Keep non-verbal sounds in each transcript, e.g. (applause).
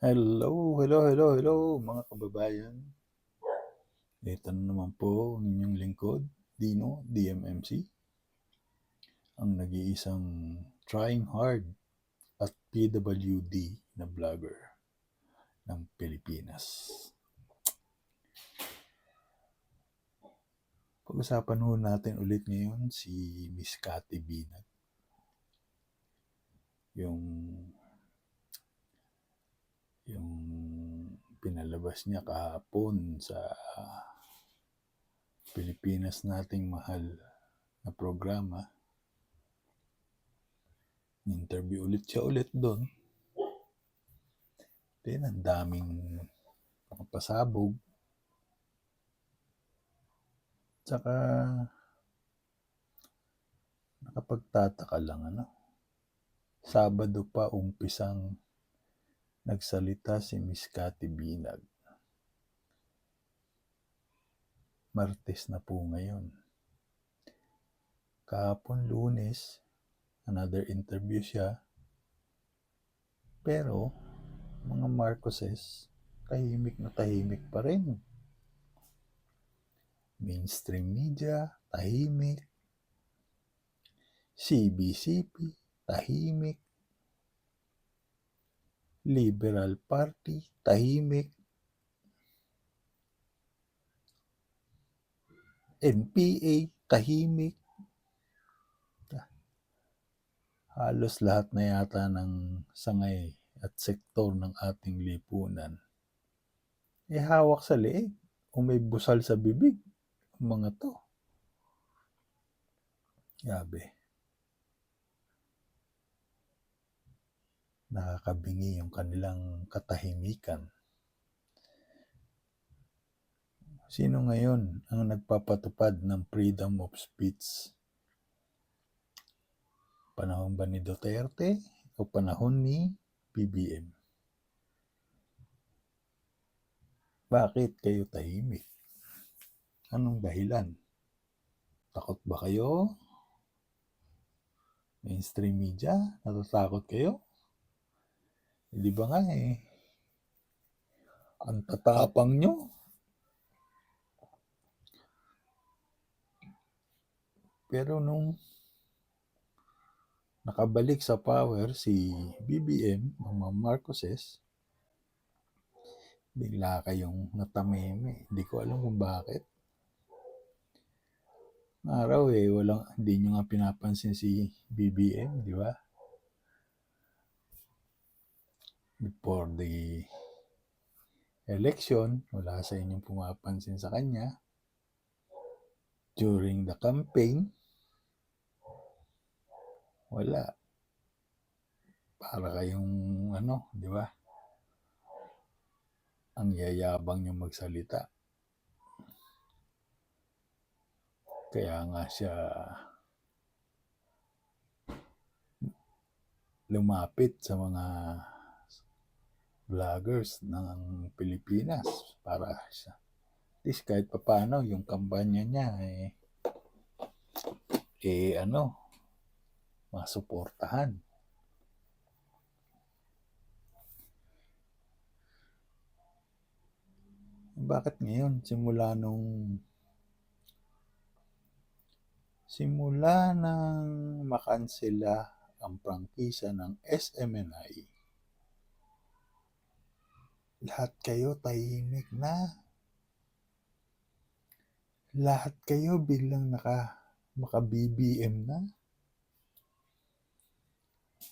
Hello, hello, hello, hello mga kababayan. Ito na naman po ang inyong lingkod, Dino, DMMC. Ang nag-iisang trying hard at PWD na vlogger ng Pilipinas. Pag-usapan ho natin ulit ngayon si Miss Cathy Binag. Yung yung pinalabas niya kahapon sa Pilipinas nating mahal na programa. Interview ulit siya ulit doon. Then, ang daming mga pasabog. Tsaka, nakapagtataka lang, ano. Sabado pa umpisang nagsalita si Miss Cathy Binag. Martes na po ngayon. Kahapon lunes, another interview siya. Pero, mga Marcoses, tahimik na tahimik pa rin. Mainstream media, tahimik. CBCP, tahimik. Liberal Party, tahimik. NPA, tahimik. Halos lahat na yata ng sangay at sektor ng ating lipunan eh hawak sa leeg o may busal sa bibig ang mga to. Grabe. Nakakabingi yung kanilang katahimikan. Sino ngayon ang nagpapatupad ng freedom of speech? Panahon ba ni Duterte o panahon ni PBM? Bakit kayo tahimik? Anong dahilan? Takot ba kayo? Mainstream media? Natatakot kayo? Hindi ba nga eh? Ang tatapang nyo. Pero nung nakabalik sa power si BBM, mga Marcoses, bigla kayong natameme. Hindi ko alam kung bakit. Araw eh, walang, hindi nyo nga pinapansin si BBM, di ba? Before the election, wala sa inyong pumapansin sa kanya. During the campaign, wala. Para kayong ano, di ba? Ang yayabang nyo magsalita. Kaya nga siya lumapit sa mga vloggers ng Pilipinas para. At least kahit papano yung kampanya niya eh, eh ano, masuportahan. Bakit ngayon? Simula nung simula nang makansela ang prangkisa ng SMNI, lahat kayo tahimik na. Lahat kayo bilang naka maka-BBM na.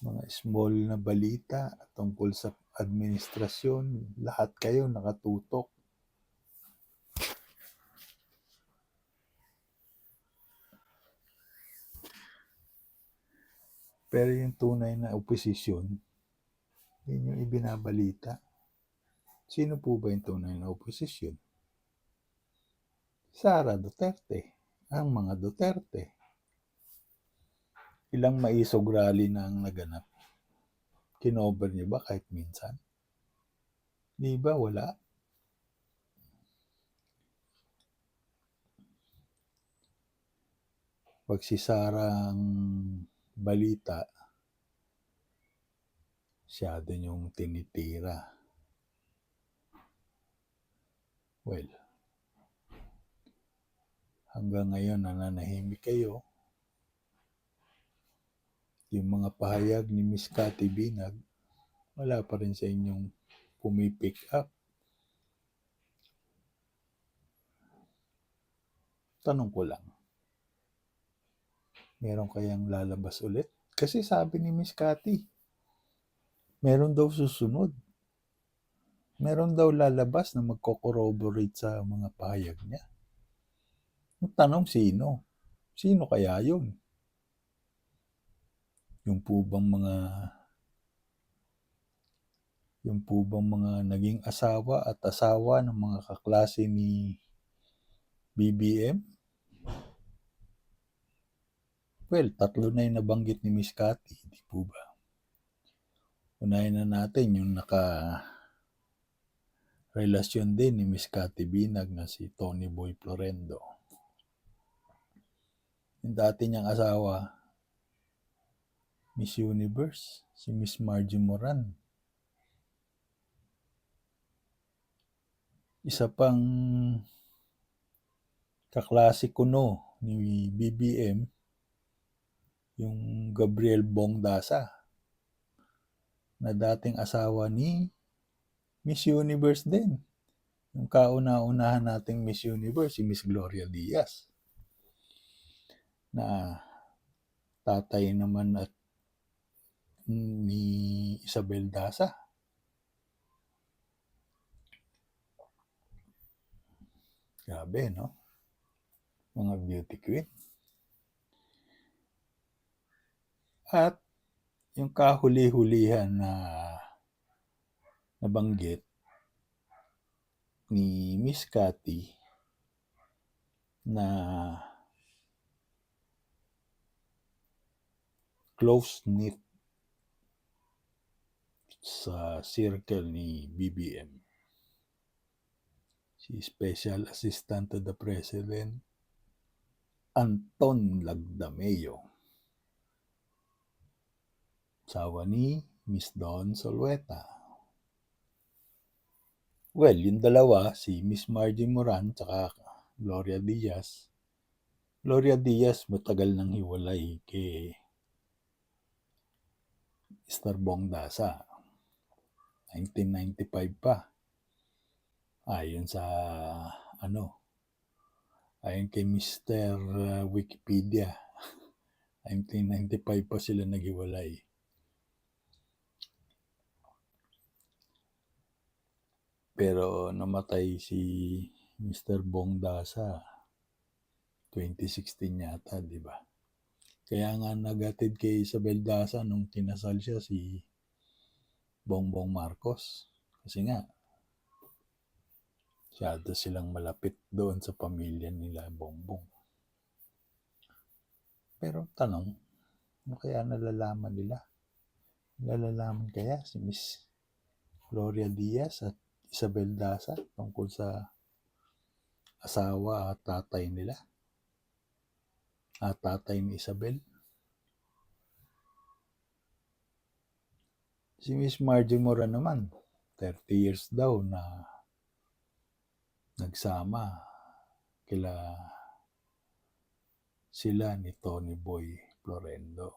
Mga small na balita tungkol sa administrasyon, lahat kayo nakatutok. Pero yung tunay na oposisyon, yun yung ibinabalita. Sino po ba yung tunay na oposisyon? Sara Duterte, ang mga Duterte. Ilang maisog rally na ang naganap. Kinover niyo ba kahit minsan? Di ba wala? Pag si Sara ang balita, siya din yung tinitira. Well, hanggang ngayon nananahimik kayo. Yung mga pahayag ni Miss Cathy Binag, wala pa rin sa inyong pumipick up. Tanong ko lang, meron kayang lalabas ulit? Kasi sabi ni Miss Cathy, meron daw susunod. Meron daw lalabas na magko-corroborate sa mga pahayag niya. Yung tanong, sino? Sino kaya yun? Yung po bang mga yung po bang mga naging asawa at asawa ng mga kaklase ni BBM? Well, tatlo na yung nabanggit ni Miss Cathy, di po ba? Unahin na natin yung naka relasyon din ni Miss Cathy Binag na si Tony Boy Florendo. Yung dati niyang asawa, Miss Universe, si Miss Margie Moran. Isa pang kaklase no ni BBM, yung Gabriel Bongdasa, na dating asawa ni Miss Universe din. Yung kauna-unahan nating Miss Universe, si Miss Gloria Diaz. Na tatay naman at ni Isabel Daza. Grabe, no? Mga beauty queen. At yung kahuli-hulihan na nabanggit ni Miss Cathy na close-knit sa circle ni BBM. Si Special Assistant to the President, Anton Lagdameo. Sawa ni Miss Don Solweta. Well, yung dalawa, si Miss Margie Moran tsaka Gloria Diaz. Gloria Diaz matagal nang hiwalay kay Mr. Bong Dasa. 1995 pa. Ayon sa ano, ayon kay Mr. Wikipedia, (laughs) 1995 pa sila naghiwalay. Pero namatay si Mr. Bong Dasa 2016 yata, di ba? Kaya nga nagatid kay Isabel Dasa nung kinasal siya si Bongbong Marcos. Kasi nga, Masyado silang malapit doon sa pamilya nila Bongbong. Pero tanong, ano kaya nalalaman nila? Nalalaman kaya si Miss Gloria Diaz at Isabel Daza tungkol sa asawa at tatay nila? At tatay ni Isabel? Si Miss Margie Mora naman, 30 years daw na nagsama kila sila ni Tony Boy Florendo.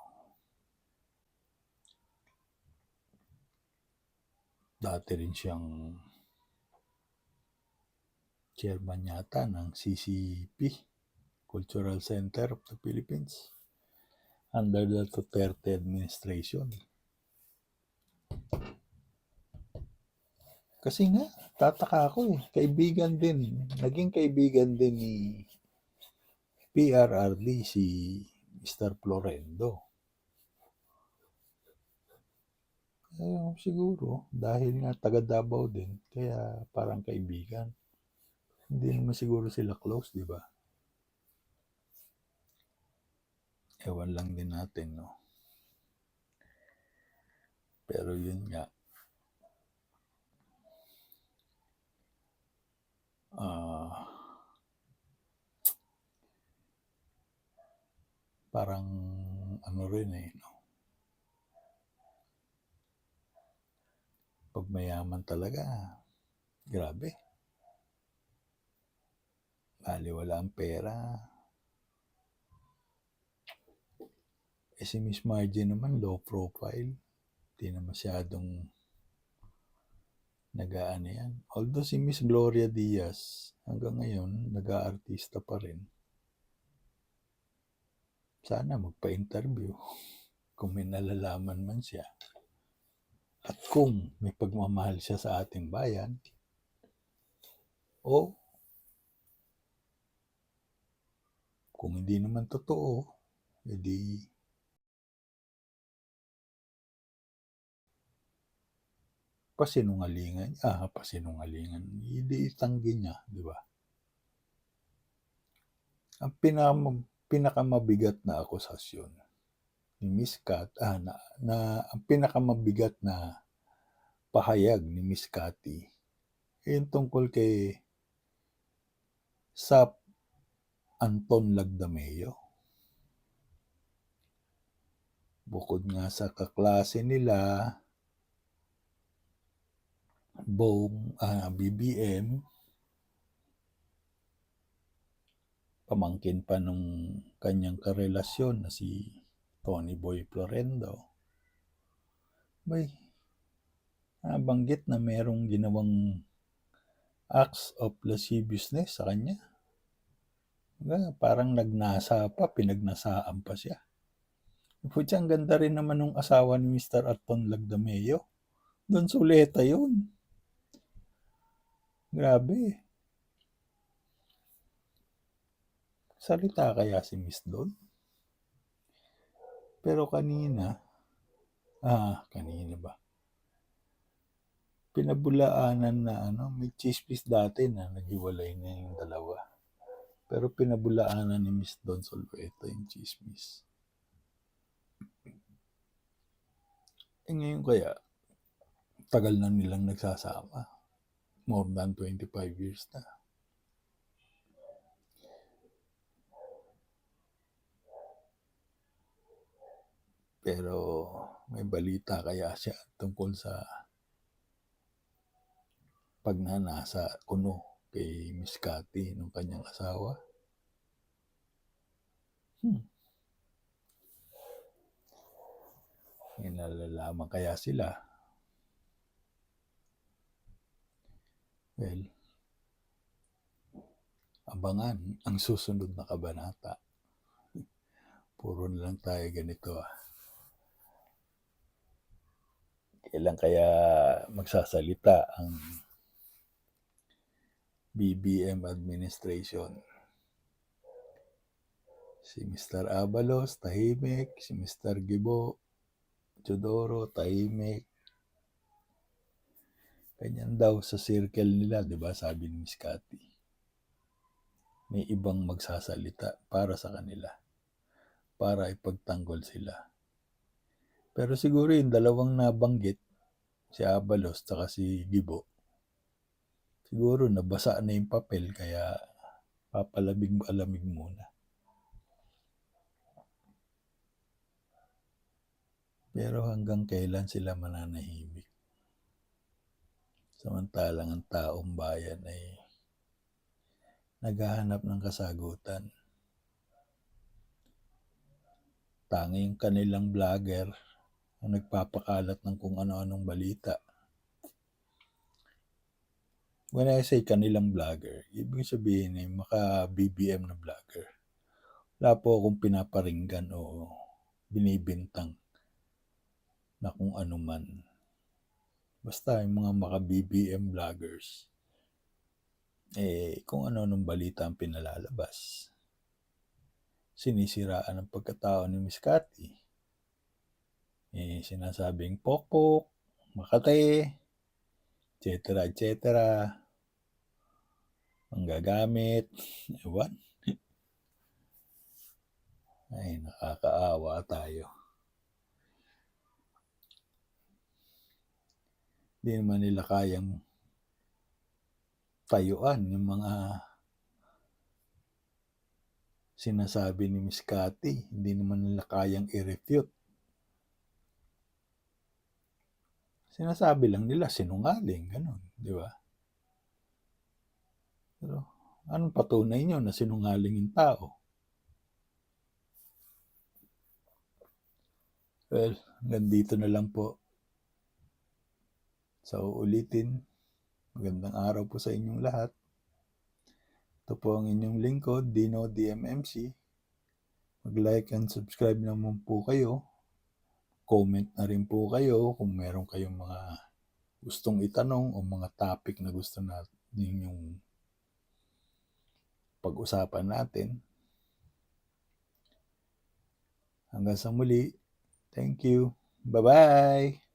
Dati rin siyang chairman yata ng CCP, Cultural Center of the Philippines, under the Duterte administration. Kasi nga, tataka ako eh. Kaibigan din. Naging kaibigan din ni PRRD si Mr. Florendo. Eh, siguro, dahil nga taga Davao din, kaya parang kaibigan. Hindi naman siguro sila close, di ba? Ewan lang din natin, no? Pero yun nga, ah parang ano rin eh, no? Pag mayaman talaga, grabe. Balewala ang pera. Eh, si Miss Margie naman low profile. Di na masyadong nag-aano yan. Although si Miss Gloria Diaz, hanggang ngayon, nag-aartista pa rin. Sana magpa-interview (laughs) kung may nalalaman man siya. At kung may pagmamahal siya sa ating bayan, o kung hindi naman totoo, edi pasinungalingan, ah, pasinungalingan, hindi itanggi niya, di ba? Ang pinaka, pinakamabigat na akusasyon ni Miss Kat, ah, na, na ang pinakamabigat na pahayag ni Miss Cathy, yung tungkol kay Sap Anton Lagdameo. Bukod nga sa kaklase nila, Bong, ah, BBM, pamangkin pa nung kanyang karelasyon na si Tony Boy Florendo. May nabanggit na merong ginawang acts of lasciviousness sa kanya. Nga, Parang nagnasa pa, pinagnasaan pa siya. Putya, ang ganda rin naman ng asawa ni Mr. Arton Lagdameo. Doon suleta yun. Grabe. Salita kaya si Miss doon? Pero kanina, ah, kanina ba? Pinabulaanan na ano, may chismis dati na naghiwalay na yung dalawa. Pero pinabulaanan ni Miss Don Solveto yung chismis. Eh ngayon kaya, tagal na nilang nagsasama. More than 25 years na. Pero may balita kaya siya tungkol sa pagnanasa kuno kay Miss Cathy nung kanyang asawa. Hmm. May nalalaman kaya sila. Well, abangan ang susunod na kabanata. (laughs) Puro na lang tayo ganito ah. Kailan kaya magsasalita ang BBM administration? Si Mr. Abalos, tahimik. Si Mr. Gibo, Chodoro, tahimik. Ganyan daw sa circle nila, di ba? Sabi ni Miss Cathy. May ibang magsasalita para sa kanila. Para ipagtanggol sila. Pero siguro yung dalawang nabanggit, si Abalos at si Gibo, siguro nabasa na yung papel kaya papalamig-alamig muna. Pero hanggang kailan sila mananahimik? Samantalang ang taong bayan ay naghahanap ng kasagutan. Tanging kanilang vlogger ang nagpapakalat ng kung ano-anong balita. When I say kanilang vlogger, ibig sabihin ay maka-BBM na vlogger. Wala po akong pinaparinggan o binibintang na kung ano man. Basta yung mga maka-BBM vloggers, eh, kung ano nung balita ang pinalalabas. Sinisiraan ang pagkatao ni Miss Cathy. Eh, sinasabing pokpok, makate, etc. etc. Ang gagamit, ewan. Ay, nakakaawa tayo. Hindi naman nila kayang tayuan yung mga sinasabi ni Miss Cathy. Hindi naman nila kayang i-refute. Sinasabi lang nila sinungaling, ganun, di ba? Pero Anong patunay niyo na sinungaling yung tao? Well, hanggang dito na lang po. Sa uulitin, magandang araw po sa inyong lahat. Ito po ang inyong lingkod, Dino DMMC. Mag-like and subscribe naman po kayo. Comment na rin po kayo kung meron kayong mga gustong itanong o mga topic na gusto natin yung pag-usapan natin. Hanggang sa muli. Thank you. Bye-bye.